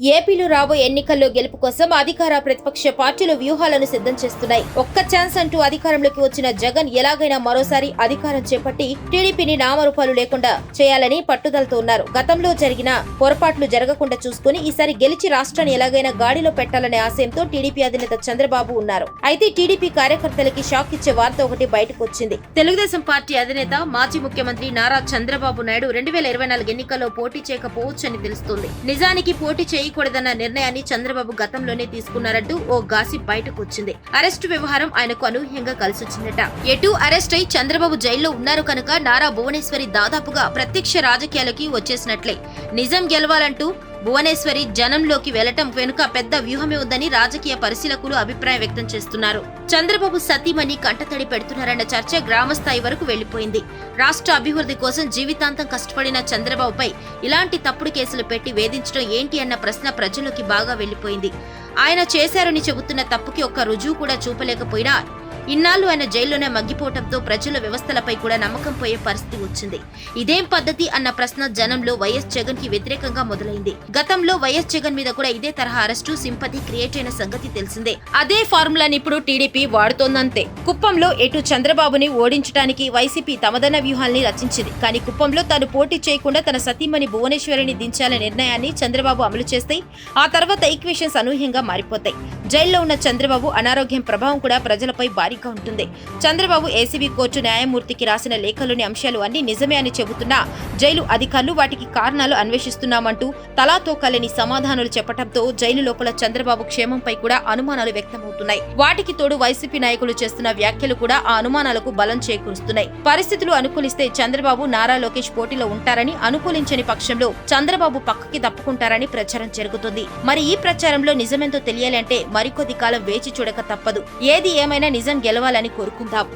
ఏపీలో రాబోయే ఎన్నికల్లో గెలుపు కోసం అధికార ప్రతిపక్ష పార్టీలు వ్యూహాలను సిద్ధం చేస్తున్నాయి. ఒక్క ఛాన్స్ అంటూ అధికారంలోకి వచ్చిన జగన్ ఎలాగైనా మరోసారి అధికారం చేపట్టి టీడీపీని నామరూపాలు లేకుండా చేయాలని పట్టుదలతో ఉన్నారు. గతంలో జరిగిన పొరపాట్లు జరగకుండా చూసుకుని ఈసారి గెలిచి రాష్ట్రాన్ని ఎలాగైనా గాడిలో పెట్టాలనే ఆశయంతో టీడీపీ అధినేత చంద్రబాబు ఉన్నారు. అయితే టీడీపీ కార్యకర్తలకి షాక్ ఇచ్చే వార్త ఒకటి బయటకు వచ్చింది. తెలుగుదేశం పార్టీ అధినేత మాజీ ముఖ్యమంత్రి నారా చంద్రబాబు నాయుడు రెండు వేల ఇరవై నాలుగు ఎన్నికల్లో పోటీ చేయకపోవచ్చని తెలుస్తుంది. నిజానికి పోటీ చేయకూడదన్న నిర్ణయాన్ని చంద్రబాబు గతంలోనే తీసుకున్నారంటూ ఓ గాసిప్ బయటకు వచ్చింది. అరెస్టు వ్యవహారం ఆయనకు అనూహ్యంగా కలిసొచ్చిందట. ఎటు అరెస్ట్ అయి చంద్రబాబు జైల్లో ఉన్నారు కనుక నారా భువనేశ్వరి దాదాపుగా ప్రత్యక్ష రాజకీయాలకి వచ్చేసినట్లే. నిజం గెలవాలంటూ భువనేశ్వరి జనంలోకి వెళ్ళటం వెనుక పెద్ద వ్యూహమే ఉందని రాజకీయ పరిశీలకులు అభిప్రాయం వ్యక్తం చేస్తున్నారు. చంద్రబాబు సతీమణి కంటతడి పెడుతున్నారన్న చర్చ గ్రామస్థాయి వరకు వెళ్ళిపోయింది రాష్ట్ర అభివృద్ధి కోసం జీవితాంతం కష్టపడిన చంద్రబాబుపై ఇలాంటి తప్పుడు కేసులు పెట్టి వేధించడం ఏంటి అన్న ప్రశ్న ప్రజల్లోకి బాగా వెళ్ళిపోయింది ఆయన చేశారని చెబుతున్న తప్పుకి ఒక్క రుజువు కూడా చూపలేకపోయినా ఇన్నాళ్ళు ఆయన జైల్లోనే మగ్గిపోవడంతో ప్రజల వ్యవస్థలపై కూడా నమ్మకం పోయే పరిస్థితి వచ్చింది. ఇదేం పద్ధతి అన్న ప్రశ్న జనంలో వైఎస్ జగన్కి వ్యతిరేకంగా మొదలైంది. గతంలో వైఎస్ జగన్ మీద కూడా ఇదే తరహా అరెస్టు సింపతి క్రియేట్ అయిన సంగతి తెలిసిందే. అదే ఫార్ములాని ఇప్పుడు టీడీపీ వాడుతోందంతే. కుప్పంలో ఎటు చంద్రబాబుని ఓడించడానికి వైసీపీ తమదన వ్యూహాల్ని రచించింది. కానీ కుప్పంలో తాను పోటీ చేయకుండా తన సతీమణి భువనేశ్వరిని దించాలనే నిర్ణయాన్ని చంద్రబాబు అమలు చేస్తే ఆ తర్వాత ఈక్వేషన్స్ అనూహ్యంగా మారిపోతాయి. జైల్లో ఉన్న చంద్రబాబు అనారోగ్యం ప్రభావం కూడా ప్రజలపై భారీగా ఉంటుంది. చంద్రబాబు ఏసీబీ కోర్టు న్యాయమూర్తికి రాసిన లేఖలోని అంశాలు అన్ని నిజమే అని చెబుతున్నా జైలు అధికారులు వాటికి కారణాలు అన్వేషిస్తున్నామంటూ తలాతోకలేని సమాధానాలు చెప్పడంతో జైలు లోపల చంద్రబాబు క్షేమంపై కూడా అనుమానాలు వ్యక్తమవుతున్నాయి. వాటికి తోడు వైసీపీ నాయకులు చేస్తున్న వ్యాఖ్యలు కూడా ఆ అనుమానాలకు బలం చేకూరుస్తున్నాయి. పరిస్థితులు అనుకూలిస్తే చంద్రబాబు నారా లోకేష్ పోటీలో ఉంటారని అనుకూలించని పక్షంలో చంద్రబాబు పక్కకి తప్పుకుంటారని ప్రచారం జరుగుతుంది. మరి ఈ ప్రచారంలో నిజమేంతో తెలియాలంటే మరికొద్ది కాలం వేచి చూడక తప్పదు. ఏది ఏమైనా నిజం గెలవాలని కోరుకుందాం.